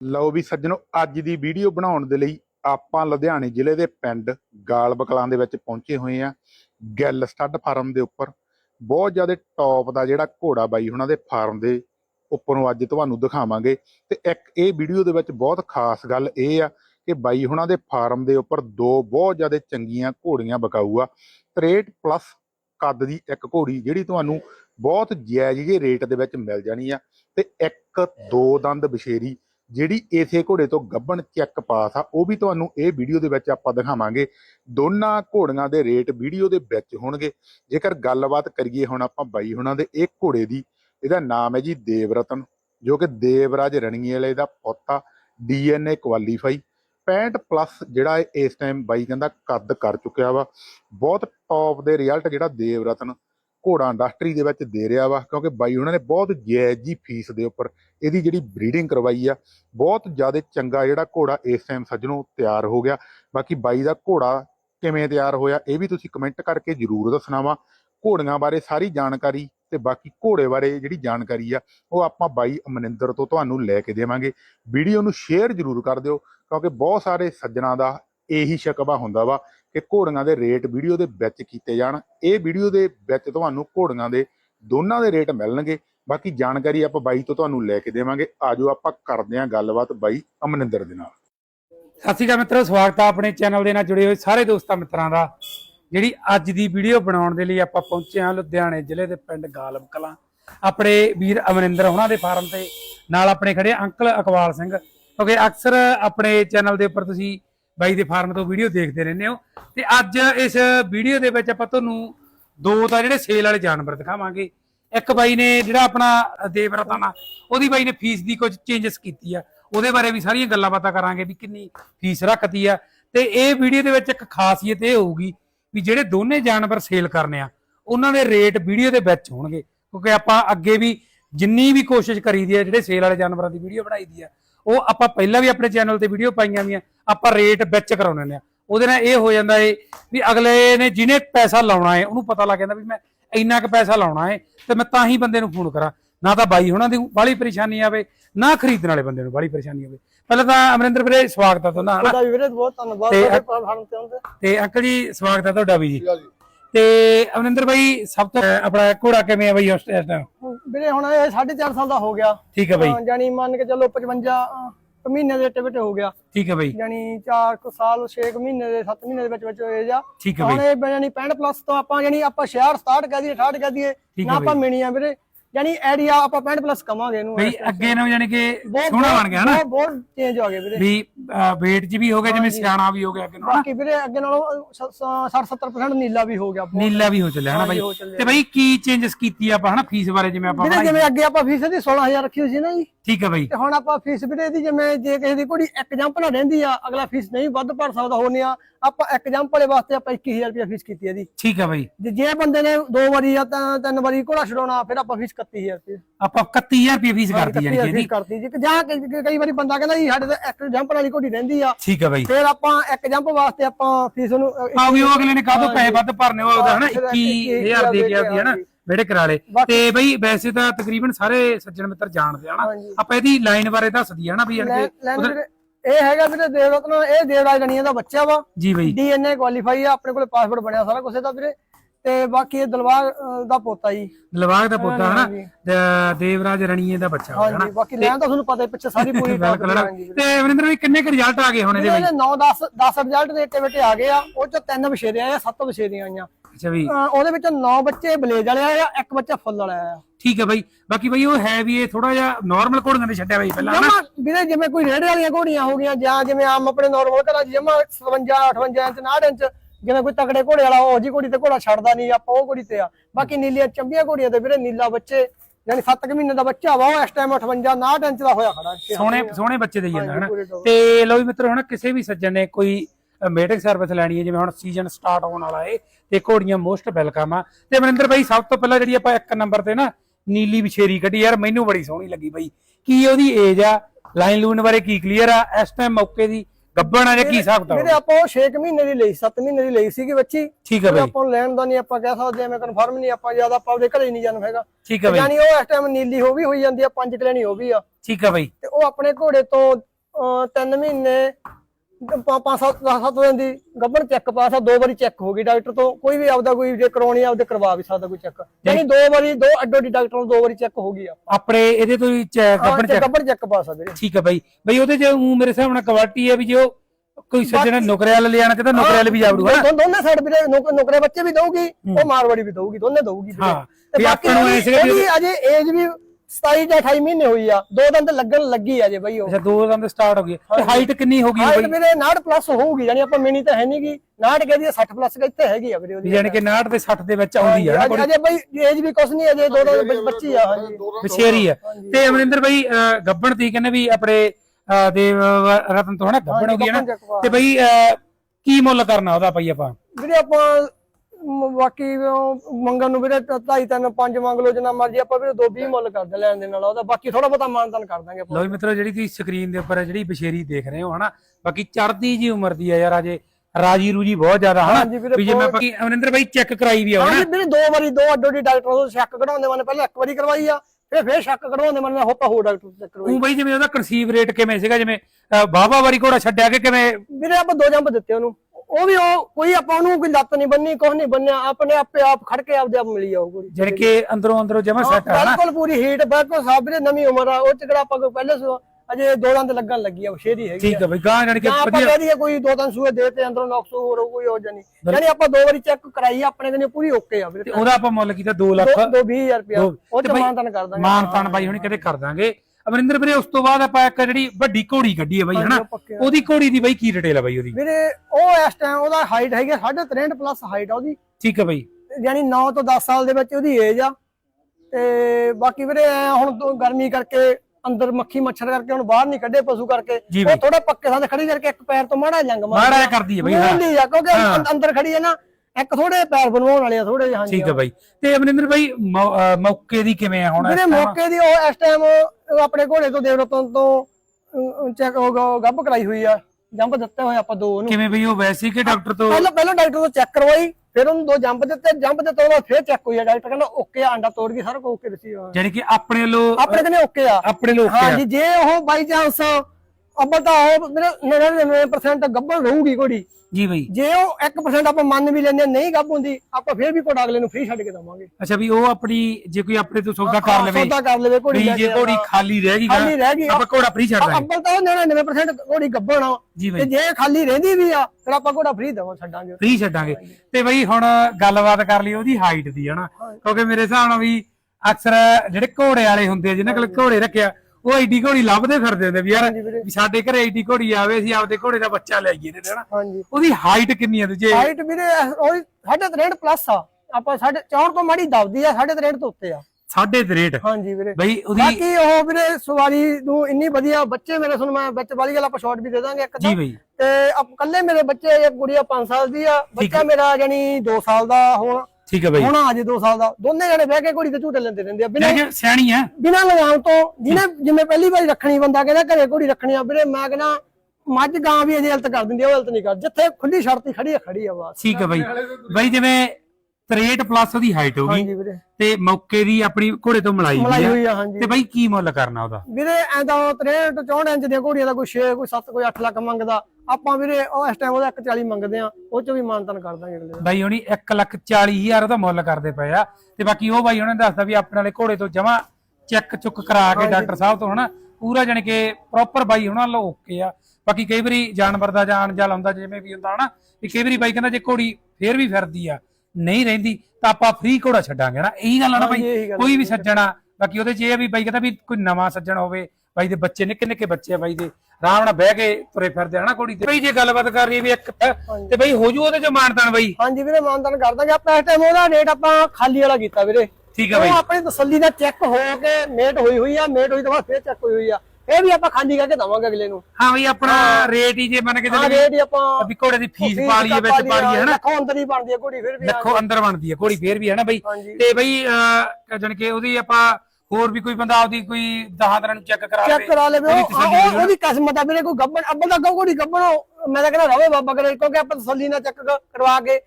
ਲਓ ਵੀ ਸੱਜਣੋ, ਅੱਜ ਦੀ ਵੀਡੀਓ ਬਣਾਉਣ ਦੇ ਲਈ ਆਪਾਂ ਲੁਧਿਆਣੇ ਜ਼ਿਲ੍ਹੇ ਦੇ ਪਿੰਡ ਗਾਲ ਬਕਲਾਂ ਦੇ ਵਿੱਚ ਪਹੁੰਚੇ ਹੋਏ ਆ ਗਿੱਲ ਸਟੱਡ ਫਾਰਮ ਦੇ ਉੱਪਰ। ਬਹੁਤ ਜ਼ਿਆਦਾ ਟੌਪ ਦਾ ਜਿਹੜਾ ਘੋੜਾ ਬਾਈ ਉਹਨਾਂ ਦੇ ਫਾਰਮ ਦੇ ਉੱਪਰੋਂ ਅੱਜ ਤੁਹਾਨੂੰ ਦਿਖਾਵਾਂਗੇ। ਤੇ ਇੱਕ ਇਹ ਵੀਡੀਓ ਦੇ ਵਿੱਚ ਬਹੁਤ ਖਾਸ ਗੱਲ ਇਹ ਆ ਕਿ ਬਾਈ ਉਹਨਾਂ ਦੇ ਫਾਰਮ ਦੇ ਉੱਪਰ ਦੋ ਬਹੁਤ ਜ਼ਿਆਦਾ ਚੰਗੀਆਂ ਘੋੜੀਆਂ ਬਕਾਊ ਆ 63 ਪਲੱਸ ਕੱਦ ਦੀ ਇੱਕ ਘੋੜੀ ਜਿਹੜੀ ਤੁਹਾਨੂੰ ਬਹੁਤ ਜਾਇਜ਼ ਜਿਹੇ ਰੇਟ ਦੇ ਵਿੱਚ ਮਿਲ ਜਾਣੀ ਆ। ਤੇ ਇੱਕ ਦੋ ਦੰਦ ਬਸ਼ੇਰੀ ਜਿਹੜੀ ਇਸੇ ਘੋੜੇ ਤੋਂ ਗੱਭਣ ਚੈੱਕ ਪਾਸ ਆ, ਉਹ ਵੀ ਤੁਹਾਨੂੰ ਇਹ ਵੀਡੀਓ ਦੇ ਵਿੱਚ ਆਪਾਂ ਦਿਖਾਵਾਂਗੇ। ਦੋਨਾਂ ਘੋੜੀਆਂ ਦੇ ਰੇਟ ਵੀਡੀਓ ਦੇ ਵਿੱਚ ਹੋਣਗੇ। ਜੇਕਰ ਗੱਲਬਾਤ ਕਰੀਏ ਹੁਣ ਆਪਾਂ ਬਾਈ ਹੁਣਾਂ ਦੇ, ਇਹ ਘੋੜੇ ਦੀ, ਇਹਦਾ ਨਾਮ ਹੈ ਜੀ ਦੇਵਰਤਨ, ਜੋ ਕਿ ਦੇਵਰਾਜ ਰਣੀਏ ਵਾਲੇ ਦਾ ਪੁੱਤ ਆ, ਡੀਐਨਏ ਕੁਆਲੀਫਾਈ। 65 ਪਲੱਸ ਜਿਹੜਾ ਇਸ ਟਾਈਮ ਬਾਈ ਕਹਿੰਦਾ ਕੱਦ ਕਰ ਚੁੱਕਿਆ ਵਾ। ਬਹੁਤ ਟੌਪ ਦੇ ਰਿਜ਼ਲਟ ਜਿਹੜਾ ਦੇਵਰਤਨ ਘੋੜਾ ਇੰਡਸਟਰੀ ਦੇ ਵਿੱਚ ਦੇ ਰਿਹਾ ਵਾ, ਕਿਉਂਕਿ ਬਾਈ ਉਹਨਾਂ ਨੇ ਬਹੁਤ ਜਾਇਜ਼ ਜੀ ਫੀਸ ਦੇ ਉੱਪਰ ਇਹਦੀ ਜਿਹੜੀ ਬਰੀਡਿੰਗ ਕਰਵਾਈ ਆ, ਬਹੁਤ ਜ਼ਿਆਦਾ ਚੰਗਾ ਜਿਹੜਾ ਘੋੜਾ ਇਸ ਟਾਈਮ ਸੱਜਣੋਂ ਤਿਆਰ ਹੋ ਗਿਆ। ਬਾਕੀ ਬਾਈ ਦਾ ਘੋੜਾ ਕਿਵੇਂ ਤਿਆਰ ਹੋਇਆ, ਇਹ ਵੀ ਤੁਸੀਂ ਕਮੈਂਟ ਕਰਕੇ ਜਰੂਰ ਦੱਸਣਾ ਵਾ। ਘੋੜੀਆਂ ਬਾਰੇ ਸਾਰੀ ਜਾਣਕਾਰੀ ਤੇ ਬਾਕੀ ਘੋੜੇ ਬਾਰੇ ਜਿਹੜੀ ਜਾਣਕਾਰੀ ਆ, ਉਹ ਆਪਾਂ ਬਾਈ ਅਮਨਿੰਦਰ ਤੋਂ ਤੁਹਾਨੂੰ ਲੈ ਕੇ ਦੇਵਾਂਗੇ। ਵੀਡੀਓ ਨੂੰ ਸ਼ੇਅਰ ਜਰੂਰ ਕਰ ਦਿਓ, ਕਿਉਂਕਿ ਬਹੁਤ ਸਾਰੇ ਸੱਜਣਾ ਦਾ ਇਹੀ ਸ਼ਿਕਵਾ ਹੁੰਦਾ ਵਾ ਕਿ ਘੋੜੀਆਂ ਦੇ ਰੇਟ ਵੀਡੀਓ ਦੇ ਵਿੱਚ ਕੀਤੇ ਜਾਣ। ਇਹ ਵੀਡੀਓ ਦੇ ਵਿੱਚ ਤੁਹਾਨੂੰ ਘੋੜੀਆਂ ਦੇ ਦੋਨਾਂ ਦੇ ਰੇਟ ਮਿਲਣਗੇ। ਬਾਕੀ ਜਾਣਕਾਰੀ ਆਪਾਂ ਬਾਈ ਤੋਂ ਤੁਹਾਨੂੰ ਲੈ ਕੇ ਦੇਵਾਂਗੇ। ਆਜੋ ਆਪਾਂ ਕਰਦੇ ਹਾਂ ਗੱਲਬਾਤ ਬਾਈ ਅਮਨਿੰਦਰ ਦੇ ਨਾਲ। ਸਤਿ ਸ਼੍ਰੀ ਅਕਾਲ ਮਿੱਤਰੋ, ਸਵਾਗਤ ਹੈ ਆਪਣੇ ਚੈਨਲ ਦੇ ਨਾਲ ਜੁੜੇ ਹੋਏ ਸਾਰੇ ਦੋਸਤਾਂ ਮਿੱਤਰਾਂ ਦਾ। ਜਿਹੜੀ ਅੱਜ ਦੀ ਵੀਡੀਓ ਬਣਾਉਣ ਦੇ ਲਈ ਆਪਾਂ ਪਹੁੰਚੇ ਹਾਂ ਲੁਧਿਆਣੇ ਜ਼ਿਲ੍ਹੇ ਦੇ ਪਿੰਡ ਗਾਲਬ ਕਲਾਂ। ਆਪਣੇ ਵੀਰ ਅਮਰਿੰਦਰ ਉਹਨਾਂ ਦੇ ਫਾਰਮ ਤੇ। ਨਾਲ ਆਪਣੇ ਖੜੇ ਅੰਕਲ ਅਕਵਾਲ ਸਿੰਘ। ਕਿਉਂਕਿ ਅਕਸਰ ਆਪਣੇ ਚੈਨਲ ਦੇ ਉੱਪਰ ਤੁਸੀਂ ਬਾਈ ਦੇ ਫਾਰਮ ਤੋਂ ਵੀਡੀਓ ਦੇਖਦੇ ਰਹਿੰਦੇ ਹੋ। ਤੇ ਅੱਜ ਇਸ ਵੀਡੀਓ ਦੇ ਵਿੱਚ ਆਪਾਂ ਤੁਹਾਨੂੰ ਦੋ ਤਾਂ ਜਿਹੜੇ ਸੇਲ ਵਾਲੇ ਜਾਨਵਰ ਦਿਖਾਵਾਂਗੇ। ਇੱਕ ਬਾਈ ਨੇ ਜਿਹੜਾ ਆਪਣਾ ਦੇਵਰਤਨ ਉਹਦੀ ਬਾਈ ਨੇ ਫੀਸ ਦੀ ਕੁਝ ਚੇਂਜਸ ਕੀਤੀ ਆ। ਉਹਦੇ ਬਾਰੇ ਵੀ ਸਾਰੀਆਂ ਗੱਲਾਂ ਬਾਤਾਂ ਕਰਾਂਗੇ ਵੀ ਕਿੰਨੀ ਫੀਸ ਰੱਖਦੀ ਆ। ਤੇ ਇਹ ਵੀਡੀਓ ਦੇ ਵਿੱਚ ਇੱਕ ਖਾਸੀਅਤ ਇਹ ਹੋਊਗੀ ਵੀ ਜਿਹੜੇ ਦੋਨੇ ਜਾਨਵਰ ਸੇਲ ਕਰਨੇ ਆ, ਉਹਨਾਂ ਦੇ ਰੇਟ ਵੀਡੀਓ ਦੇ ਵਿੱਚ ਹੋਣਗੇ। ਕਿਉਂਕਿ ਆਪਾਂ ਅੱਗੇ ਵੀ ਜਿੰਨੀ ਵੀ ਕੋਸ਼ਿਸ਼ ਕਰੀਦੀ ਆ, ਜਿਹੜੇ ਸੇਲ ਵਾਲੇ ਜਾਨਵਰਾਂ ਦੀ ਵੀਡੀਓ ਬਣਾਈਦੀ ਆ ਉਹ ਆਪਾਂ ਪਹਿਲਾਂ ਵੀ ਆਪਣੇ ਚੈਨਲ ਤੇ ਵੀਡੀਓ ਪਾਈਆਂ ਵੀਆਂ ਆਪਾਂ ਰੇਟ ਵਿੱਚ ਕਰਾਉਣੇ ਨੇ ਆ। ਉਹਦੇ ਨਾਲ ਇਹ ਹੋ ਜਾਂਦਾ ਏ ਵੀ ਅਗਲੇ ਨੇ ਜਿਹਨੇ ਪੈਸਾ ਲਾਉਣਾ ਏ ਉਹਨੂੰ ਪਤਾ ਲੱਗ ਜਾਂਦਾ ਵੀ ਮੈਂ ਇੰਨਾ ਕੁ ਪੈਸਾ ਲਾਉਣਾ ਏ ਤੇ ਮੈਂ ਤਾਂ ਹੀ ਬੰਦੇ ਨੂੰ ਫੋਨ ਕਰਾਂ। ਨਾ ਤਾਂ ਬਾਈ ਹੁਣਾਂ ਦੀ ਬਾਹਲੀ ਪਰੇਸ਼ਾਨੀ ਆਵੇ ਨਾ ਖਰੀਦਣ ਵਾਲੇ ਬੰਦੇ ਨੂੰ ਬਾਹਲੀ ਪਰੇਸ਼ਾਨੀ ਆਵੇ। ਪਹਿਲਾਂ ਤਾਂ ਅਮਰਿੰਦਰ ਵੀਰੇ ਸਵਾਗਤ ਹੈ ਤੁਹਾਡਾ ਤੁਹਾਡਾ ਵੀ ਵੀਰੇ ਬਹੁਤ ਧੰਨਵਾਦ ਤੇ ਤੁਹਾਡੇ ਫਾਰਮ ਤੇ ਆਉਂਦੇ ਤੇ। ਅੰਕਲ ਜੀ ਸਵਾਗਤ ਹੈ ਤੁਹਾਡਾ ਵੀ ਜੀ। ਤੇ ਅਮਰਿੰਦਰ ਬਾਈ ਸਭ ਤੋਂ ਆਪਣਾ ਘੋੜਾ ਕਿਵੇਂ ਆ ਬਾਈ ਇਸ ਟਾਈਮ ਵੀਰੇ ਹੁਣ ਇਹ 4.5 ਸਾਲ ਦਾ ਹੋ ਗਿਆ। ਠੀਕ ਹੈ ਬਾਈ। ਜਾਣੀ ਮੰਨ ਕੇ ਚੱਲੋ 55 ਅਹ, ਮਹੀਨੇ ਦੇ ਟਿਬਟ ਹੋ ਗਿਆ। ਠੀਕ ਹੈ ਬਾਈ। ਜਾਣੀ 4 ਕੁ ਸਾਲ 6 ਮਹੀਨੇ ਦੇ 7 ਮਹੀਨੇ ਦੇ ਵਿੱਚ ਵਿੱਚ ਏਜ ਆ ਠੀਕ ਹੈ ਹੁਣ ਬਾਈ ਇਹ ਜਾਣੀ 65 ਪਲੱਸ ਤੋਂ ਆਪਾਂ ਜਾਣੀ ਆਪਾਂ 66 67 ਕਹਿ ਦਈਏ 68 ਕਹਿ ਦਈਏ ਨਾ ਆਪਾਂ ਮਿਣੀਆਂ ਵੀਰੇ। ਜਾਣੀ ਐਡੀਆ ਆਪਾਂ 65 ਪਲੱਸ ਕਵਾਂਗੇ ਇਹਨੂੰ ਬਈ ਅੱਗੇ ਨੂੰ ਯਾਨੀ ਕਿ ਬਹੁਤ- ਸੋਹਣਾ ਬਣ ਗਿਆ ਹਨਾ ਬਹੁਤ ਬਹੁਤ ਚੇਂਜ ਹੋ ਗਿਆ ਵੀਰੇ। ਵੀ weight 'ਚ ਵੀ ਹੋ ਗਿਆ ਜਿਵੇਂ ਸਿਆਣਾ ਵੀ ਹੋ ਗਿਆ ਅੱਗੇ ਨੂੰ ਹਨਾ? ਬਾਕੀ ਵੀਰੇ ਅੱਗੇ ਨਾਲੋਂ 60 70% ਨੀਲਾ ਵੀ ਹੋ ਗਿਆ ਬਹੁਤ। ਨੀਲਾ ਵੀ ਹੋ ਚੱਲਿਆ ਹਨਾ ਬਾਈ? ਹੋ ਚੱਲਿਆ। ਤੇ ਬਾਈ ਕੀ ਚੇਂਜਸ ਕੀਤੀ ਆਪਾਂ ਹਨਾ ਫੀਸ ਬਾਰੇ ਜਿਵੇਂ ਆਪਾਂ ਵੀਰੇ ਬਣਾਈ ਜਿਵੇਂ ਅੱਗੇ ਆਪਾਂ ਫੀਸ ਦੀ 16000 ਰੱਖੀ ਹੋਈ ਸੀ ਨਾ ਜੀ। ਠੀਕ ਹੈ ਬਾਈ। ਤੇ ਹੁਣ ਆਪਾਂ ਫੀਸ ਵੀਰੇ ਦੀ ਜਿਵੇਂ ਜੇ ਕਿਸੇ ਦੀ ਕੁੜੀ ਇੱਕ ਜੰਪ ਨਾਲ ਰਹਿੰਦੀ ਆ ਅਗਲਾ ਫੀਸ ਨਹੀਂ ਵੱਧ ਭਰ ਸਕਦਾ ਹੋਣੀ ਆ ਆਪਾਂ ਇੱਕ ਜੰਪ ਵਾਲੇ ਵਾਸਤੇ ਆਪਾਂ 21000 ਰੁਪਏ ਫੀਸ ਕੀਤੀ ਹੈ ਦੀ ਠੀਕ ਹੈ ਬਾਈ। ਜੇ ਜੇ ਬੰਦੇ ਨੇ ਦੋ ਵਾਰੀ ਜਾਂ ਤਾਂ ਤਿੰਨ ਵਾਰੀ ਘੋੜਾ ਛਡਾਉਣਾ ਫਿਰ ਆਪਾਂ ਫੀਸ 31000 ਰੁਪਏ ਆਪਾਂ 31000 ਰੁਪਏ ਫੀਸ ਕਰਤੀ ਯਾਨੀ ਕਿ 31000 ਇਹਦੀ ਫੀਸ ਕਰਤੀ ਜੀ। ਜਾਂ ਕਈ- ਵਾਰੀ ਬੰਦਾ ਕਹਿੰਦਾ ਜੀ ਸਾਡੇ ਤਾਂ ਇੱਕ ਜੰਪ ਵਾਲੀ ਘੋੜੀ ਰਹਿੰਦੀ ਆ। ਠੀਕ ਹੈ ਬਾਈ। ਫਿਰ ਆਪਾਂ ਇੱਕ ਜੰਪ ਵਾਸਤੇ ਆਪਾਂ ਫੀਸ ਅਹ, ਆ ਵੀ ਉਹ ਅਗਲੇ ਨੇ ਕਾਹਦੋਂ ਪੈਸੇ ਜੀ। ਵੱਧ ਭਰਨੇ ਉਹ ਉਹਦਾ ਹਨਾ ਫਿਰ 21000 ਦੇ ਕੇ ਆਦੀ ਹਨਾ। ਮੇਰੇ ਕਰਾ ਲੇ ਬਾਕੀ- ਤੇ ਬਈ ਵੈਸੇ ਤਾਂ ਤਕਰੀਬਨ ਸਾਰੇ ਸੱਜਣ ਮਿੱਤਰ ਜਾਣਦੇ ਆ। ਆਪਾਂ ਇਹਦੀ ਲਾਈਨ ਬਾਰੇ ਦੱਸ ਦਈਏ ਹਨਾ ਵੀ ਯਾਨੀ ਲੈ- ਕਿ ਲੈਣ ਵੀਰੇ, ਇਹ ਹੈਗਾ ਵੀਰੇ ਦੇਵਰਤਨ ਇਹ ਦੇਵਰਾਜ ਰਣੀਆਂ ਦਾ ਬੱਚਾ ਵਾ। ਜੀ ਬਈ। ਡੀਐਨਏ ਕੁਆਲੀਫਾਈ ਆ ਆਪਣੇ ਕੋਲੇ ਪਾਸਪੋਰਟ ਬਣਿਆ ਸਾਰਾ ਕੁਝ ਇਹਦਾ ਵੀਰੇ। ਤੇ ਬਾਕੀ ਇਹ ਦਲਵਾਰ ਅਹ, ਦਾ ਪੋਤਾ ਜੀ। ਲਵਾਗ ਦਾ ਪੁੱਤ ਹਨਾ? ਦੇਵਰਾਜ ਰਣੀਏ ਦਾ ਬੱਚਾ ਹਨਾ ਹਾਂਜੀ ਬਾਕੀ ਲੈਣ ਤਾਂ ਤੁਹਾਨੂੰ ਪਤਾ ਹੀ ਪਿੱਛੇ ਸਾਰੀ ਪੂਰੀ। ਤੇ ਅਮਰਿੰਦਰ ਵੀ ਕਿੰਨੇ ਕੁ ਰਿਜ਼ਲਟ ਆ ਗਏ ਹੁਣ ਇਹਦੇ ਬਈ? 9 10 10 ਰਿਜ਼ਲਟ ਦੇ ਟੇਵਟੇ ਆ ਗਏ ਆ ਉਹ ਚ ਤਿੰਨ ਬਸ਼ੇਰੇ ਆਏ ਆ ਸੱਤ ਬਸ਼ੇਰੀਆਂ ਆਈਆਂ। ਅੱਛਾ ਵੀ ਅਹ, ਉਹਦੇ ਵਿੱਚ 9 ਬੱਚੇ ਬਲੇਜ ਵਾਲੇ ਆਏ ਆ ਇੱਕ ਬੱਚਾ ਫੁੱਲ ਵਾਲਾ ਆਇਆ। ਆ ਠੀਕ ਹੈ ਬਾਈ। ਬਾਕੀ ਬਈ ਉਹ ਹੈ ਵੀ ਇਹ ਥੋੜਾ ਜਿਹਾ ਨਾਰਮਲ ਘੋੜੀਆਂ ਦੇ ਛੱਡਿਆ ਬਾਈ ਪਹਿਲਾਂ ਹਨਾ? ਜਮਾ ਵੀਰੇ ਜਿਵੇਂ ਕੋਈ ਰੇੜੇ ਵਾਲੀਆਂ ਘੋੜੀਆਂ ਹੋ ਗਈਆਂ ਜਾਂ ਜਿਵੇਂ ਆਮ ਆਪਣੇ ਨਾਰਮਲ ਘਰਾਂ 'ਚ ਜਮਾ 57 58 ਇੰਚ 59 ਇੰਚ ਜਿਵੇਂ ਕੋਈ ਤਕੜੇ ਘੋੜੇ ਵਾਲਾ ਉਹ ਜੀ ਘੋੜੀ ਤੇ ਘੋੜਾ ਛੱਡਦਾ ਨਹੀਂ ਆਪਾਂ ਉਹ ਘੋੜੀ ਤੇ ਆ। ਬਾਕੀ ਨੀਲੀਆਂ ਚੰਬੀਆਂ ਘੋੜੀਆਂ ਤੇ ਵੀਰੇ ਨੀਲਾ ਬੱਚੇ ਯਾਨੀ 7 ਮਹੀਨੇ ਦਾ ਬੱਚਾ ਵਾ ਉਹ ਇਸ ਟਾਈਮ 58 59 ਇੰਚ ਦਾ ਹੋਇਆ ਖੜਾ। ਸੋਹਣੇ ਸੋਹਣੇ ਬੱਚੇ ਦੇਈ ਜਾਂਦਾ ਹਾਂਜੀ, ਹਨਾ। ਤੇ ਲਓ ਵੀ ਮਿੱਤਰੋ ਹਨਾ ਕਿਸੇ ਵੀ ਸੱਜਣ ਨੇ ਕੋਈ ਮੇਟਿਕ ਸਰਵਿਸ ਲੈਣੀ ਹੈ ਜਿਵੇਂ ਹੁਣ ਸੀਜ਼ਨ ਸਟਾਰਟ ਹੋਣ ਵਾਲਾ ਏ ਤੇ ਘੋੜੀਆਂ ਮੋਸਟ ਵੈਲਕਮ ਆ। ਤੇ ਅਮਰਿੰਦਰ ਬਾਈ ਸਭ ਤੋਂ ਪਹਿਲਾਂ ਜਿਹੜੀ ਆਪਾਂ ਇੱਕ ਨੰਬਰ ਤੇ ਨਾ ਨੀਲੀ ਵਿਛੇਰੀ ਕੱਢੀ ਯਾਰ ਮੈਨੂੰ ਬੜੀ ਸੋਹਣੀ ਲੱਗੀ ਬਾਈ ਕੀ ਉਹਦੀ ਏਜ ਆ? ਲਾਈਨ ਲੂਨ ਬਾਰੇ ਕੀ ਕਲੀਅਰ ਆ? ਇਸ ਟਾਈਮ ਮੌਕੇ ਦੀ ਗੱਬਣ ਆ ਜਾਂ ਕੀ ਹਿਸਾਬ ਕਿਤਾਬ ਆਪਾਂ ਉਹ 6 ਮਹੀਨੇ ਦੀ ਲਈ 7 ਮਹੀਨੇ ਦੀ ਲਈ ਸੀਗੀ ਬੱਚੀ। ਠੀਕ ਹੈ ਬਾਈ ਆਪਾਂ ਲੈਣ ਦਾ ਨਹੀਂ ਆਪਾਂ ਕਹਿ ਸਕਦੇ ਐਵੇਂ ਕਨਫਰਮ ਨਹੀਂ ਆਪਾਂ ਜ਼ਿਆਦਾ ਆਪਾਂ ਉਹਦੇ ਘਰੇ ਨਹੀਂ ਜਨਮ ਹੈਗਾ। ਠੀਕ ਹੈ ਬਾਈ ਯਾਨੀ ਉਹ ਇਸ ਟਾਈਮ ਨੀਲੀ ਹੋ ਵੀ ਹੋਈ ਜਾਂਦੀ ਆ ਪੰਜ ਕਲੈਣੀ ਹੋ ਵੀ ਆ। ਠੀਕ ਹੈ ਬਾਈ ਤੇ ਉਹ ਆਪਣੇ ਘੋੜੇ ਤੋਂ 3 ਮਹੀਨੇ ਪੰਜ ਸੱਤ ਦਿਨ ਦੀ ਗੱਭਣ ਚੈੱਕ ਪਾਸ ਆ ਦੋ ਵਾਰੀ ਚੈੱਕ ਹੋ ਗਈ ਡਾਕਟਰ ਤੋਂ। ਕੋਈ ਵੀ ਆਪਦਾ ਕੋਈ ਜੇ ਕਰਾਉਣੀ ਆ ਆਪਦੇ ਕਰਵਾ ਵੀ ਸਕਦਾ ਕੋਈ ਚੈੱਕ ਯਾਨੀ ਦੋ ਵਾਰੀ ਦੋ ਅੱਡੋ ਅੱਡੀ ਡਾਕਟਰ ਤੋਂ ਦੋ ਵਾਰੀ ਚੈੱਕ ਹੋ ਗਈ ਆ। ਆਪਣੇ ਇਹਦੇ ਤੋਂ ਹੀ ਗੱਬਣ ਚੱਕ ਗੱਭਣ ਚੈੱਕ ਪਾਸ ਆ। ਵੀਰੇ ਠੀਕ ਹੈ ਬਾਈ। ਬਈ ਉਹਦੇ ਚ ਮੇਰੇ ਹਿਸਾਬ ਨਾਲ ਕੁਆਲਿਟੀ ਹੈ ਵੀ ਜੇ ਕੋਈ ਸੱਜਣਾ ਨੁਕਰੇ ਵਾਲਾ ਲਿਆਣਾ ਚਾਹਤਾ ਨੁਕਰੇ ਵਾਲੇ ਵੀ ਜਾਵੜੂ ਦੋ- ਦੋਨੇ ਸਾਈਡ ਵੀਰੇ ਨੌਕ- ਨੌਕਰੇ ਬੱਚੇ ਵੀ ਦਊਗੀ ਉਹ ਮਾਰਵਾੜੀ ਵੀ ਦਊਗੀ ਦੋਨੇ ਦਊਗੀ ਹਾਂ, ਤੇ ਬਾਕੀ ਨੂੰ ਐਂ ਸੀਗਾ ਵੀ ਅਜੇ ਏਜ ਵੀ 27 ਜਾਂ 28 ਮਹੀਨੇ ਹੋਈ ਆ ਦੋ ਤੇ ਲੱਗਣ ਲੱਗੀ ਆ ਜੇ ਬਈ ਉਹ। ਅੱਛਾ ਦੋ ਦੰਦ ਸਟਾਰਟ ਹੋ ਗਏ ਤੇ ਹਾਈਟ ਕਿੰਨੀ ਹੋ ਗਈ ਹਾਈਟ ਬਈ? ਵੀਰੇ 69 ਪਲੱਸ ਹੋਊਗੀ ਯਾਨੀ ਆਪਾਂ ਮਿਨੀ ਤਾਂ ਹੈ ਨਹੀਂਗੀ 69 ਕਹਿੰਦੀ 60 ਪਲੱਸ ਇੱਥੇ ਹੈਗੀ ਆ ਵੀਰੇ ਉਹਦੀ। ਯਾਨੀ ਕਿ 69 ਤੇ 60 ਦੇ ਵਿੱਚ ਆਉਂਦੀ ਹੈ ਨਾ ਅਜੇ- ਬਈ ਏਜ ਵੀ ਕੁਛ ਨਹੀਂ ਅਜੇ ਦੋ ਦੋ ਬੱਚ- ਆ ਹਾਂਜੀ। ਬਸ਼ੇਰੀ ਹੈ ਤੇ ਅਮਰਿੰਦਰ ਬਾਈ ਗੱਬਣ ਤੀ ਕਹਿੰਦੇ ਵੀ ਆਪਣੇ ਦੇਵ ਰਤਨ ਤੋਂ ਹਨਾ ਗੱਬਣ ਹੋ ਗਈ ਹੈ ਗੱਭਣ ਨਾ? ਚੱਕ ਪਾ। ਤੇ ਬਈ ਕੀ ਮੁੱਲ ਕਰਨਾ ਉਹਦਾ ਭਾਈ ਆਪਾਂ? ਵੀਰੇ ਆਪਾਂ ਬਾਕੀ ਉਹ ਮੰਗਣ ਨੂੰ ਵੀਰੇ ਢਾਈ ਤਿੰਨ ਪੰਜ ਮੰਗ ਲਓ ਜਿੰਨਾ ਮਰਜ਼ੀ ਆਪਾਂ ਵੀਰੇ ਦੋ 20 ਮੁੱਲ ਕਰਦੇ ਲੈਣ ਦੇ ਨਾਲ ਉਹਦਾ। ਬਾਕੀ ਥੋੜਾ ਬਹੁਤਾ ਮਾਨਤਾਨ ਕਰ ਦਾਂਗੇ ਆਪਾਂ। ਲੋ ਮਿੱਤਰੋ ਜਿਹੜੀ ਤੁਸੀਂ ਸਕਰੀਨ ਦੇ ਉੱਪਰ ਜਿਹੜੀ ਬਸ਼ੇਰੀ ਦੇਖ ਰਹੇ ਹੋ ਹਨਾ? ਬਾਕੀ ਚੜਦੀ ਜੀ ਉਮਰ ਦੀ ਆ ਯਾਰ ਅਜੇ ਰਾਜੀ ਰੂਜੀ ਬਹੁਤ ਜ਼ਿਆਦਾ ਹਨਾ? ਵੀਰੇ, ਵੀ ਜੇ ਮੈਂ ਬਾਕੀ ਅਮਰਿੰਦਰ ਬਾਈ ਚੈੱਕ ਕਰਾਈ ਵੀ ਆ ਹਨਾ? ਹਾਂਜੀ ਵੀਰੇ ਦੋ ਵਾਰੀ ਦੋ ਅੱਡੋ ਅੱਡੀ ਡਾਕਟਰ ਤੋਂ ਸ਼ੱਕ ਕਢਾਉਂਦੇ ਮਨ ਪਹਿਲਾਂ ਇੱਕ ਵਾਰੀ ਕਰਵਾਈ ਆ ਫਿਰ ਫਿਰ ਸ਼ੱਕ ਕਢਾਉਂਦੇ ਮਨ ਹੋਪਾ ਹੋਰ ਡਾਕਟਰ ਤੋਂ ਚੈੱਕ ਕਰਵਾਈ। ਉਹ ਬਾਈ ਜਿਵੇਂ ਉਹਦਾ ਕਨਸੀਵ ਰੇਟ ਕਿਵੇਂ ਸੀਗਾ ਜਿਵੇਂ ਬਾਬਾ ਵਾਰੀ ਘੋੜਾ ਛੱਡਿਆ ਕਿ ਕਿਵੇਂ? ਵੀਰੇ ਆਪਾਂ ਦੋ ਜੰਪ ਦਿੱਤੇ ਉਹਨੂੰ। ਉਹ ਵੀ ਉਹ ਕੋਈ ਆਪਾਂ ਉਹਨੂੰ ਕੋਈ ਲੱਤ ਨਹੀਂ ਬੰਨੀ ਕੁਝ ਨਹੀਂ ਬੰਨਿਆ ਆਪਣੇ ਆਪੇ ਆਪ ਖੜ ਕੇ ਆਪਦੇ ਆਪ ਮਿਲੀ ਜਾਊ ਕੁੜੀ। ਜਾਣੀ ਕਿ ਅੰਦਰੋਂ ਅੰਦਰੋਂ ਜਮਾ ਸੈੱਟ ਹੈ ਨਾ। ਬਿਲਕੁਲ ਪੂਰੀ ਹੀਟ ਬਿਲਕੁਲ ਸਭ ਵੀਰੇ ਨਵੀਂ ਉਮਰ ਆ ਉਹ ਚ ਕਿਹੜਾ ਆਪਾਂ ਕੋਈ ਪਹਿਲੇ ਸੂ ਅਜੇ ਦੋ ਦੰਦ ਲੱਗਣ ਲੱਗੀ ਆ ਸ਼ੇਰੀ ਹੈਗੀ ਠੀਕ ਹੈ ਬਾਈ ਗਾਂ ਜਾਣੀ ਕਿ ਆਪਾਂ ਕਹਿ ਦਈਏ ਕੋਈ ਦੋ ਤਿੰਨ ਸੂਏ ਦੇ ਤੇ ਅੰਦਰੋਂ ਨੌਕਸ ਹੋਰ ਕੋਈ ਹੋ ਜਾਣੀ। ਯਾਨੀ ਆਪਾਂ ਦੋ ਵਾਰੀ ਚੈੱਕ ਕਰਾਈ ਆ, ਆਪਣੇ ਕਨੇ ਪੂਰੀ ਓਕੇ ਆ ਵੀਰੇ। ਤੇ ਉਹਦਾ ਆਪਾਂ ਮੁੱਲ ਕੀਤਾ 2 ਲੱਖ। ਦੋ ਦੋ 20000 ਰੁਪਇਆ। ਦੋ- ਉਹ ਤੇ ਮਾਨਤਨ ਕਰ ਦਾਂਗੇ। ਮਾਨਤਾਨ ਬਾਈ ਹੁਣੀ ਕਦੇ ਕਰ ਦਾਂਗੇ। ਅਮਰਿੰਦਰ ਵੀਰੇ ਉਸ ਤੋਂ ਬਾਅਦ ਆਪਾਂ ਇੱਕ ਜਿਹੜੀ ਵੱਡੀ ਘੋੜੀ ਕੱਢੀ ਹੈ ਬਾਈ ਹਨਾ। ਉਹਦੀ ਘੋੜੀ ਦੀ ਬਾਈ ਕੀ ਡਿਟੇਲ ਹੈ ਬਾਈ ਉਹਦੀ? ਵੀਰੇ ਉਹ ਇਸ ਟਾਈਮ ਉਹਦਾ ਹਾਈਟ ਹੈਗੀ 63 ਪਲੱਸ ਹਾਈਟ ਆ ਉਹਦੀ। ਠੀਕ ਹੈ ਬਾਈ। ਯਾਨੀ 9 ਤੋਂ 10 ਸਾਲ ਦੇ ਵਿੱਚ ਉਹਦੀ ਏਜ ਆ। ਤੇ ਬਾਕੀ ਵੀਰੇ ਐਂ ਹੁਣ ਗਰਮੀ ਕਰਕੇ ਅੰਦਰ ਮੱਖੀ ਮੱਛਰ ਕਰਕੇ ਹੁਣ ਬਾਹਰ ਨਹੀਂ ਕੱਢੇ ਪਸ਼ੂ ਕਰਕੇ ਉਹ। ਥੋੜਾ ਪੱਕੇ ਤੇ ਖੜੀ ਕਰਕੇ ਇੱਕ ਪੈਰ ਤੋਂ ਮਾੜਾ ਜੰਗ ਮਾੜਾ ਕਰਦੀ ਹੈ ਬਾਈ ਹਾਂ। ਕਿਉਂਕਿ ਅੰਦ- ਅੰਦਰ ਖੜੀ ਹੈ ਨਾ ਇੱਕ ਥੋੜੇ ਪੈਰ ਬਣਵਾਉਣ ਵਾਲੇ ਆ ਥੋੜੇ ਹਾਂਜੀ ਠੀਕ ਹੈ। ਬਾਈ। ਤੇ ਅਮਰਿੰਦਰ ਬਾਈ ਮੌ- ਅਹ ਮੌਕੇ ਦੀ ਕਿਵੇਂ ਆ ਹੁਣ ਇਸ time? ਮੌਕੇ ਦੀ ਉਹ ਇਸ ਟਾਈਮ ਆਪਣੇ ਘੋੜੇ ਤੋਂ ਦੇਵਰਤਨ ਤੋਂ ਚੈੱਕ ਗੱਭ ਕਰਾਈ ਹੋਈ ਆ। ਜੰਪ ਦਿੱਤੇ ਹੋਏ ਆਪਾਂ ਦੋ ਉਹਨੂੰ। ਕਿਵੇਂ ਬਈ ਉਹ ਵੈਸੇ ਕਿ ਡਾਕਟਰ ਤੋਂ? ਪਹਿਲਾਂ ਪਹਿਲਾਂ ਡਾਕਟਰ ਤੋਂ ਚੈੱਕ ਕਰਵਾਈ ਫਿਰ ਉਹਨੂੰ ਦੋ ਜੰਪ ਦਿੱਤੇ। ਜੰਪ ਦਿੱਤੇ ਉਹਨਾਂ ਫਿਰ ਚੈੱਕ ਹੋਈ ਆ ਡਾਕਟਰ ਕਹਿੰਦਾ ਓਕੇ ਆ ਅੰਡਾ ਤੋੜ ਗਈ ਸਾਰਾ ਕੁਝ ਓਕੇ ਦੱਸੀ ਆ। ਜਾਨੀ ਕਿ ਆਪਣੇ ਲੋ ਆਪਣੇ ਕਹਿੰਦੇ ਓਕੇ ਆ। ਆਪਣੇ ਲੋਕ ਹਾਂਜੀ ਜੇ ਉਹ ਬਾਈ ਚਾਂਸ ਅੱਬਲ ਤਾਂ ਉਹ ਮੇਰੇ 99% ਗੱਭਣ ਰਹੂਗੀ ਘੋੜੀ ਜੀ ਬਾਈ। ਜੇ ਉਹ 1% ਆਪਾਂ ਮੰਨ ਵੀ ਲੈਂਦੇ ਨਹੀਂ ਗੱਭ ਹੁੰਦੀ ਆਪਾਂ ਫਿਰ ਵੀ ਘੋੜਾ ਅਗਲੇ ਨੂੰ ਫ੍ਰੀ ਛੱਡ ਕੇ ਦਵਾਂਗੇ। ਅੱਛਾ ਵੀ ਉਹ ਆਪਣੀ ਜੇ ਕੋਈ ਆਪਣੇ ਤੋਂ ਸੌਦਾ ਕਰ ਲਵੇ ਸੌਦਾ ਕਰ ਲਵੇ ਘੋੜੀ ਜੇ ਘੋੜੀ। ਖਾਲੀ ਰਹਿ ਗਈ ਖਾਲੀ ਰਹਿ ਗਈ ਆਪਾਂ ਘੋੜਾ ਫ੍ਰੀ ਛੱਡ ਦਾਂਗੇ। ਅੱਬਲ ਤਾਂ ਉਹ 99% ਘੋੜੀ ਗੱਭਣ ਆ। ਤੇ ਜੇ ਖਾਲੀ ਰਹਿੰਦੀ ਵੀ ਆ ਫਿਰ ਆਪਾਂ ਘੋੜਾ ਫ੍ਰੀ ਦਵਾਂ ਛੱਡਾਂਗੇ। ਫ੍ਰੀ ਛੱਡਾਂਗੇ। ਤੇ ਬਈ ਹੁਣ ਗੱਲਬਾਤ ਕਰ ਲਈ ਉਹਦੀ ਹਾਈਟ ਦੀ ਹਨਾ। ਕਿਉਂਕਿ ਮੇਰੇ ਹਿਸਾਬ ਨਾਲ ਵੀ ਅਕਸਰ ਜਿਹੜੇ ਘੋੜੇ ਵਾਲੇ ਹੁੰਦੇ ਆ ਜਿਨ੍ਹਾਂ ਕੋਲ ਘੋੜੇ ਰੱਖਿਆ ਉਹ ਐਡੀ ਘੋੜੀ ਲੱਭਦੇ ਫਿਰਦੇ ਹੁੰਦੇ ਵੀ ਯਾਰ। ਵੀ ਸਾਡੇ ਘਰੇ ਐਡੀ ਘੋੜੀ ਆਵੇ ਅਸੀਂ ਆਪਦੇ ਘੋੜੇ ਦਾ ਬੱਚਾ ਲੈ ਆਈਏ ਤੇ ਹਨਾ? ਹਾਂਜੀ। ਉਹਦੀ ਹਾਈਟ ਕਿੰਨੀ ਆ ਦੂਜੇ ਹਾਈਟ ਵੀਰੇ ਉਹ 63 ਪਲੱਸ ਆ। ਆਪਾਂ ਸਾਡੇ 64 ਤੋਂ ਮਾੜੀ ਦਬਦੀ ਆ 63 ਤੋਂ ਉੱਤੇ ਆ। ਸਾਢੇ ਤੇ ਰੇਟ ਹਾਂਜੀ ਵੀਰੇ। ਬਈ ਉਹਦੀ ਬਾਕੀ ਉਹ ਵੀਰੇ ਸਵਾਰੀ ਨੂੰ ਇੰਨੀ ਵਧੀਆ ਬੱਚੇ ਮੇਰੇ ਸੁਣ ਮੈਂ ਵਿੱਚ ਵਾਲੀ ਗੱਲ ਆਪਾਂ ਸ਼ਾਰਟ ਵੀ ਦੇ ਦਾਂਗੇ ਇੱਕ ਜੀ ਤਾਂ ਬਈ। ਤੇ ਕੱਲੇ ਮੇਰੇ ਬੱਚੇ ਇੱਕ ਗੁੜੀਆ 5 ਸਾਲ ਦੀ ਆ। ਬੱਚਾ ਮੇਰਾ ਜਾਨੀ 2 ਸਾਲ ਦਾ ਹੁਣ। ਠੀਕ ਹੈ ਬਈ। ਹੁਣ ਅਜੇ 2 ਸਾਲ ਦਾ ਦੋਨੇ ਜਣੇ ਬਹਿ ਕੇ ਘੋੜੀ ਤੇ ਝੂਟੇ ਲੈਂਦੇ ਰਹਿੰਦੇ ਆ ਬਿਨਾਂ ਕਿ ਸਿਆਣੀ ਆ ਬਿਨਾਂ ਲਗਾਮ ਤੋਂ ਜਿਹਨੇ ਜਿਵੇਂ ਪਹਿਲੀ ਵਾਰੀ ਰੱਖਣੀ ਬੰਦਾ ਕਹਿੰਦਾ ਘਰੇ ਘੋੜੀ ਰੱਖਣੀ ਆ ਵੀਰੇ ਮੈਂ ਕਹਿੰਦਾ ਮੱਝ ਗਾਂ ਵੀ ਅਜੇ ਹਲਤ ਕਰ ਦਿੰਦੀ ਆ ਉਹ ਹਲਤ ਨਹੀਂ ਕਰ ਜਿੱਥੇ ਖੁੱਲੀ ਸ਼ਰਤੀ ਖੜੀ ਆ ਖੜੀ ਆ ਬਸ। ਠੀਕ ਹੈ ਬਈ। ਬਈ ਜਿਵੇਂ 63 ਪਲੱਸ ਉਹਦੀ ਹਾਈਟ ਹੋਗੀ ਹਾਂਜੀ ਵੀਰੇ। ਤੇ ਮੌਕੇ ਦੀ ਆਪਣੀ ਘੋੜੇ ਤੋਂ ਮਲਾਈ ਮਲਾਈ ਹੋਈ ਹੋਈ ਆ ਹਾਂਜੀ। ਤੇ ਬਈ ਕੀ ਮੁੱਲ ਕਰਨਾ ਉਹਦਾ? ਵੀਰੇ ਐਂਦਾ 63 64 ਇੰਚ ਦੀਆਂ ਘੋੜੀਆਂ ਦਾ ਕੋਈ 6 ਕੋਈ 7 ਕੋਈ 8 ਲੱਖ ਮੰਗਦਾ। ਆਪਾਂ ਵੀਰੇ ਉਹ ਇਸ ਟਾਈਮ ਉਹਦਾ 140 ਮੰਗਦੇ ਆ ਉਹ ਚ ਵੀ ਮਾਨਤਨ ਕਰ ਦਾਂਗੇ ਅਗਲੇ ਦਾ। ਬਾਈ ਹੁਣੀ 1 ਲੱਖ 40 ਹਜ਼ਾਰ ਉਹਦਾ ਮੁੱਲ ਕਰਦੇ ਪਏ ਆ। ਤੇ ਬਾਕੀ ਉਹ ਬਾਈ ਉਹਨੇ ਦੱਸਦਾ ਵੀ ਆਪਣੇ ਵਾਲੇ ਘੋੜੇ ਤੋਂ ਜਮਾ ਚੈੱਕ ਚੁੱਕ ਕਰਾ ਕੇ ਡਾਕਟਰ ਸਾਹਿਬ ਤੋਂ ਹਨਾ ਪੂਰਾ ਜਾਣੀ ਕਿ ਪ੍ਰੋਪਰ ਬਾਈ ਹੁਣਾਂ ਲੋ ਓਕੇ ਆ। ਬਾਕੀ ਕਈ ਵਾਰੀ ਜਾਨਵਰ ਦਾ ਜਾਨ ਜਾਲ ਹੁੰਦਾ ਜਿਵੇਂ ਵੀ ਹੁੰਦਾ ਹਨਾ ਵੀ ਕਈ ਵਾਰੀ ਬਾਈ ਕਹਿੰਦਾ ਜੇ ਘੋੜੀ ਫੇਰ ਵੀ ਫਿਰਦੀ ਆ ਨਹੀਂ ਰਹਿੰਦੀ ਤਾਂ ਆਪਾਂ ਫ੍ਰੀ ਘੋੜਾ ਛੱਡਾਂਗੇ ਨਾ ਇਹੀ ਗੱਲ ਆ ਨਾ ਬਾਈ ਕੋਈ ਵੀ ਸੱਜਣਾ ਬਾਕੀ ਉਹਦੇ ਚ ਇਹ ਆ ਵੀ ਬਾਈ ਕਹਿੰਦਾ ਵੀ ਕੋਈ ਨਵਾਂ ਸੱਜਣ ਹੋਵੇ ਬਾਈ ਦੇ ਬੱਚੇ ਨਿੱਕੇ ਨਿੱਕੇ ਬੱਚੇ ਆ ਬਾਈ ਦੇ ਆਰਾਮ ਨਾਲ ਬਹਿ ਕੇ ਤੁਰੇ ਫਿਰਦੇ ਹਨਾ ਘੋੜੀ ਤੇ। ਬਈ ਜੇ ਗੱਲਬਾਤ ਕਰ ਰਹੀ ਵੀ ਇੱਕ ਤੇ ਬਈ ਹੋ ਜੂ ਉਹਦੇ ਚ ਮਾਨਤਾਨ ਬਾਈ? ਹਾਂਜੀ ਵੀਰੇ ਮਾਨਤਨ ਕਰ ਦਾਂਗੇ। ਆਪਾਂ ਇਸ ਟਾਈਮ ਉਹਦਾ ਰੇਟ ਆਪਾਂ ਖਾਲੀ ਵਾਲਾ ਕੀਤਾ ਵੀਰੇ। ਠੀਕ ਆ ਬਾਈ। ਉਹ ਆਪਣੀ ਤਸੱਲੀ ਦਾ ਚੈੱਕ ਹੋ ਕੇ ਮੇਟ ਹੋਈ ਹੋਈ ਆ ਮੇਟ ਹੋਈ ਤੋਂ ਬਾਅਦ ਫੇਰ ਚੈੱਕ ਹੋਈ ਹੋਈ ਆ। ਇਹ ਵੀ ਆਪਾਂ ਖਾਲੀ ਕਰਕੇ ਦਵਾਂਗੇ ਅਗਲੇ ਨੂੰ। ਹਾਂ ਬਈ ਆਪਣਾ ਰੇਟ ਹੀ ਜੇ ਮੰਨ ਕੇ ਹਾਂ ਰੇਟ ਹੀ ਆਪਾਂ ਵੀ ਘੋੜੇ ਦੀ ਫੀਸ ਪਾ ਲਈਏ ਵਿੱਚ ਪਾ ਲਈਏ ਹਨਾ? ਲੱਖੋਂ ਅੰਦਰ ਹੀ ਬਣਦੀ ਆ ਘੋੜੀ ਫਿਰ ਵੀ ਲੱਖੋ ਅੰਦਰ ਬਣਦੀ ਹੈ ਘੋੜੀ ਫੇਰ ਵੀ ਹੈ ਨਾ ਬਈ। ਤੇ ਬਈ ਜਾਣੀ ਕਿ ਉਹਦੀ ਆਪਾਂ ਹੋਰ ਵੀ ਕੋਈ ਬੰਦਾ ਆਪਦੀ ਕੋਈ 10 ਦਿਨਾਂ ਨੂੰ ਚੈੱਕ ਕਰਾ ਚੈੱਕ ਕਰਾ ਲਵੇ ਉਹ ਹੋ। ਉਹਦੀ ਕਿਸਮਤ ਆ ਵੀਰੇ ਕੋਈ ਗੱਬਣ ਅੱਬਲ ਦਾ ਗੋੜੀ ਗੱਬਣ ਮੈਂ ਤਾਂ ਕਹਿੰਦਾ ਰਵੇ ਬਾਬਾ ਕਰੇ ਕਿਉਂਕਿ ਆਪਾਂ ਤਸੱਲੀ ਨਾਲ ਚੈੱਕ ਕਰਵਾ ਕੇ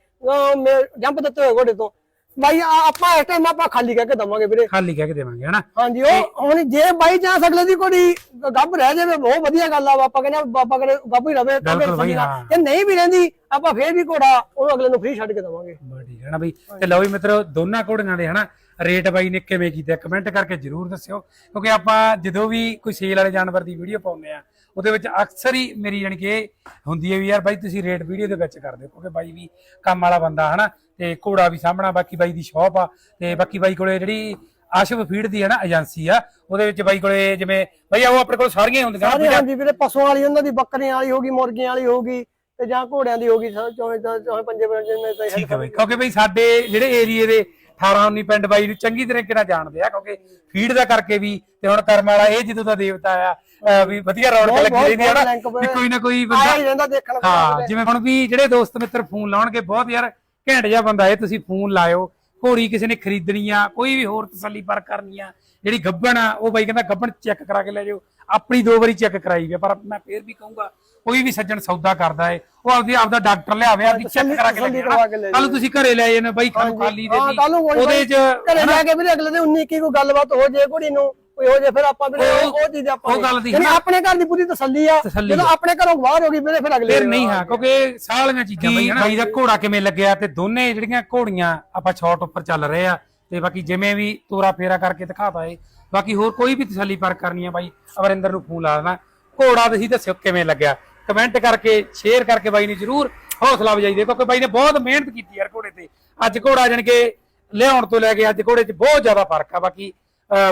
ਜੰਪ ਦਿੱਤੇ ਹੋਏ ਘੋੜੇ ਤੋਂ। ਬਾਈ ਆ- ਆਪਾਂ ਇਸ ਟਾਈਮ ਆਪਾਂ ਖਾਲੀ ਕਹਿ ਕੇ ਦਵਾਂਗੇ ਵੀਰੇ। ਖਾਲੀ ਕਹਿ ਕੇ ਦੇਵਾਂਗੇ ਹਨਾ? ਹਾਂਜੀ ਉਹ ਹੁਣ ਜੇ ਬਾਈ ਚਾਂਸ ਅਗਲੇ ਦੀ ਕੋਈ ਗੱਭ ਰਹਿ ਜਾਵੇ ਬਹੁਤ ਵਧੀਆ ਗੱਲ ਆ ਆਪਾਂ ਕਹਿੰਦੇ ਆ ਬਾਬਾ ਕਰੇ ਗੱਭ ਹੀ ਰਵੇ ਬਿਲਕੁਲ ਤਸੱਲੀ ਬਾਈ, ਨਾਲ। ਹਾਂ। ਜੇ ਨਹੀਂ ਵੀ ਰਹਿੰਦੀ ਆਪਾਂ ਫੇਰ ਵੀ ਘੋੜਾ ਉਹ ਅਗਲੇ ਨੂੰ ਫ੍ਰੀ ਛੱਡ ਕੇ ਦਵਾਂਗੇ। ਬਸ ਠੀਕ ਹੈ ਨਾ ਬਈ। ਤੇ ਲਓ ਵੀ ਮਿੱਤਰੋ ਦੋਨਾਂ ਘੋੜੀਆਂ ਦੇ ਹਨਾ ਰੇਟ ਬਾਈ ਨੇ ਕਿਵੇਂ ਕੀਤਾ ਕਮੈਂਟ ਕਰਕੇ ਜਰੂਰ ਦੱਸਿਓ ਕਿਉਂਕਿ ਆਪਾਂ ਜਦੋਂ ਵੀ ਕੋਈ ਸੇਲ ਵਾਲੇ ਜਾਨਵਰ ਦੀ ਵੀਡੀਓ ਪਾਉਂਦੇ ਆ ਉਹਦੇ ਵਿੱਚ ਅਕਸਰ ਹੀ ਮੇਰੀ ਜਾਣੀ ਕਿ ਇਹ ਹੁੰਦੀ ਹੈ ਵੀ ਯਾਰ ਬਾਈ ਤੁਸੀਂ ਰੇਟ ਵੀਡੀਓ ਦੇ ਵਿੱਚ ਕਰ ਦਿਓ ਕਿਉਂਕਿ ਬਾਈ ਵੀ ਕੰਮ ਵਾਲਾ ਬੰਦਾ ਹਨਾ ਤੇ ਘੋੜਾ ਵੀ ਸਾਹਮਣਾ ਬਾਕੀ ਬਾਈ ਦੀ ਸ਼ੌਪ ਆ ਤੇ ਬਾਕੀ ਬਾਈ ਕੋਲੇ ਜਿਹੜੀ ਆਸ਼ਫ ਫੀਡ ਦੀ ਹੈ ਨਾ ਏਜੰਸੀ ਆ ਉਹਦੇ ਵਿੱਚ ਬਾਈ ਕੋਲੇ ਜਿਵੇਂ ਬਾਈ ਉਹ ਆਪਣੇ ਕੋਲ ਸਾਰੀਆਂ ਹੀ ਹੁੰਦੀਆਂ ਸਾਰੇ ਹਾਂਜੀ ਵੀਰੇ ਪਸ਼ੂਆਂ ਵਾਲੀ ਉਹਨਾਂ ਦੀ ਬੱਕਰੀਆਂ ਵਾਲੀ ਹੋਗੀ ਮੁਰਗੀਆਂ ਵਾਲੀ ਹੋਗੀ ਤੇ ਜਾਂ ਘੋੜਿਆਂ ਦੀ ਹੋਗੀ ਚੋਵੇਂ ਚੋਵੇਂ ਪੰਜੇ ਪੰਜੇ ਤਾਂ ਠੀਕ ਹੈ ਬਾਈ ਕਿਉਂਕਿ ਬਈ ਸਾਡੇ ਜਿਹੜੇ ਏਰੀਏ ਦੇ 18 19 ਪਿੰਡ ਬਾਈ ਨੂੰ ਚੰਗੀ ਤਰੀਕੇ ਨਾਲ ਜਾਣਦੇ ਆ ਕਿਉਂਕਿ ਫੀਡ ਦਾ ਕਰਕੇ ਵੀ ਤੇ ਹੁਣ ਕਰਮ ਵਾਲਾ ਇਹ ਜਦੋਂ ਦਾ ਦੇਵਤਾ ਆ ਵੀ ਵਧੀਆ ਰੌਣਕ ਲੱਗੀ ਰਹਿੰਦੀ ਆ ਨਾ ਵੀ ਕੋਈ ਨਾ ਕੋਈ ਬੰਦਾ ਹਾਂ ਜਿਵੇਂ ਹੁਣ ਵੀ ਜਿਹੜੇ ਦੋਸਤ ਮਿੱਤਰ ਫੋਨ ਲਾਉਣਗੇ ਬਹੁਤ ਯਾਰ ਘੈਂਟ ਜਿਹਾ ਬੰਦਾ ਇਹ ਤੁਸੀਂ ਫੋਨ ਲਾਇਓ ਘੋੜੀ ਕਿਸੇ ਨੇ ਖਰੀਦਣੀ ਆ ਕੋਈ ਵੀ ਹੋਰ ਤਸੱਲੀ ਪਰ ਕਰਨੀ ਆ ਜਿਹੜੀ ਗੱਬਣ ਆ ਉਹ ਬਾਈ ਕਹਿੰਦਾ ਗੱਬਣ ਚੈੱਕ ਕਰਾ ਕੇ ਲੈ ਜਾਓ ਆਪਣੀ ਦੋ ਵਾਰੀ ਚੈੱਕ ਕਰਾਈ ਵੀ ਆ, ਪਰ ਮੈਂ ਫੇਰ ਵੀ ਕਹੂੰਗਾ ਕੋਈ ਵੀ ਸੱਜਣ ਸੌਦਾ ਕਰਦਾ ਏ ਉਹ ਆਪਦੀ ਆਪਦਾ ਡਾਕਟਰ ਲਿਆਵੇ ਆਪਦੀ ਚੈੱਕ ਕਰਾ ਕੇ ਲੈ ਲੈ ਕੱਲ ਤੁਸੀਂ ਘਰੇ ਲੈ ਜਾਣਾ ਬਾਈ ਖਾਲੀ ਦੇ ਹਾਂ ਦੀ ਉਹਦੇ ਚ ਘਰੇ ਜਾ ਕੇ ਵੀਰੇ ਅਗਲੇ ਦੇ 19 ਕੀ ਕੋਈ ਗੱਲਬਾਤ ਹੋ ਜੇ ਕੁੜੀ ਨੂੰ। ਕੋਈ ਹੋ ਜੇ ਫਿਰ ਆਪਾਂ ਵੀਰੇ ਉਹ- ਚੀਜ਼ ਆਪਾਂ ਉਹ ਗੱਲ ਦੀ ਯਾਨੀ। ਆਪਣੇ ਘਰ ਦੀ ਪੂਰੀ ਤਸੱਲੀ ਆ। ਜਦੋਂ ਆਪਣੇ ਘਰੋਂ ਬਾਹਰ ਹੋ ਗਈ ਵੀਰੇ ਫਿਰ ਅਗਲੇ ਫਿਰ ਨਹੀਂ ਹਾਂ ਕਿਉਂਕਿ ਸਾਲੀਆਂ ਚੀਜ਼ਾਂ ਬਈ ਹਨਾ ਬਾਈ ਦਾ ਘੋੜਾ ਕਿਵੇਂ ਲੱਗਿਆ ਤੇ ਦੋਨੇ ਜਿਹੜੀਆਂ ਘੋੜੀਆਂ ਆਪਾਂ ਸ਼ਾਰਟ ਉੱਪਰ ਚੱਲ ਰਹੇ ਆ ਤੇ ਬਾਕੀ ਜਿਵੇਂ ਵੀ ਤੋਰਾ ਫੇਰਾ ਕਰਕੇ ਦਿਖਾਤਾ ਏ। ਬਾਕੀ ਹੋਰ ਕੋਈ ਵੀ ਤਸੱਲੀ ਪਰ ਕਰਨੀ ਆ ਬਾਈ ਅਮਰਿੰਦਰ ਨੂੰ ਫੋਨ ਲਾ ਦੇਣਾ। ਘੋੜਾ ਤੁਸੀਂ ਦੱਸਿਓ ਕਿਵੇਂ ਲੱਗਿਆ? ਕਮੈਂਟ ਕਰਕੇ ਸ਼ੇਅਰ ਕਰਕੇ ਬਾਈ ਨੂੰ ਜਰੂਰ ਹੌਸਲਾ ਵਜਾਈ ਦਿਓ ਕਿਉਂਕਿ ਬਾਈ ਨੇ ਬਹੁਤ ਮਿਹਨਤ ਕੀਤੀ ਯਾਰ ਘੋੜੇ ਤੇ। ਅੱਜ ਘੋੜਾ ਜਾਣੀ ਕਿ ਲਿਆਉਣ ਤੋਂ ਲੈ ਕੇ ਅੱਜ ਘੋੜੇ 'ਚ ਬਹੁਤ ਜ਼ਿਆਦਾ ਫ਼ਰਕ ਆ। ਬਾਕੀ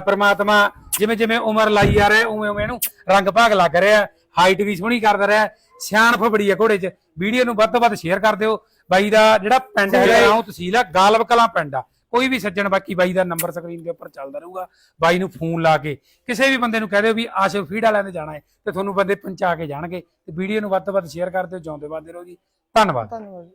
ਪ੍ਰਮਾਤਮਾ ਜਿਵੇਂ ਜਿਵੇਂ ਉਮਰ ਲਾਈ ਜਾ ਰਿਹਾ ਉਵੇਂ ਉਵੇਂ ਇਹਨੂੰ ਰੰਗ ਭਾਗ ਲੱਗ ਰਿਹਾ। ਹਾਈਟ ਵੀ ਸੋਹਣੀ ਕਰਦਾ ਰਿਹਾ। ਸਿਆਣਪ ਬੜੀ ਆ ਘੋੜੇ 'ਚ। ਵੀਡੀਓ ਨੂੰ ਵੱਧ ਤੋਂ ਵੱਧ ਸ਼ੇਅਰ ਕਰ ਦਿਓ। ਬਾਈ ਦਾ ਜਿਹੜਾ ਪਿੰਡ ਹੈਗਾ ਉਹ ਤਹਿਸੀਲ ਆ ਗਾਲਬ ਕਲਾਂ ਪਿੰਡ ਆ। ਕੋਈ ਵੀ ਸੱਜਣ ਬਾਕੀ ਬਾਈ ਦਾ ਨੰਬਰ ਸਕਰੀਨ ਦੇ ਉੱਪਰ ਚੱਲਦਾ ਰਹੂਗਾ। ਬਾਈ ਨੂੰ ਫੋਨ ਲਾ ਕੇ ਕਿਸੇ ਵੀ ਬੰਦੇ ਨੂੰ ਕਹਿ ਦਿਓ ਵੀ ਆਸ਼ਿਕ ਫੀਡ ਵਾਲਿਆਂ ਦੇ ਜਾਣਾ ਹੈ ਤੇ ਤੁਹਾਨੂੰ ਬੰਦੇ ਪਹੁੰਚਾ ਕੇ ਜਾਣਗੇ। ਤੇ ਵੀਡੀਓ ਨੂੰ ਵੱਧ ਤੋਂ ਵੱਧ ਸ਼ੇਅਰ ਕਰ ਦਿਓ। ਜਿਉਂਦੇ ਵੱਧਦੇ ਰਹੋ ਜੀ। ਧੰਨਵਾਦ। ਧੰਨਵਾਦ।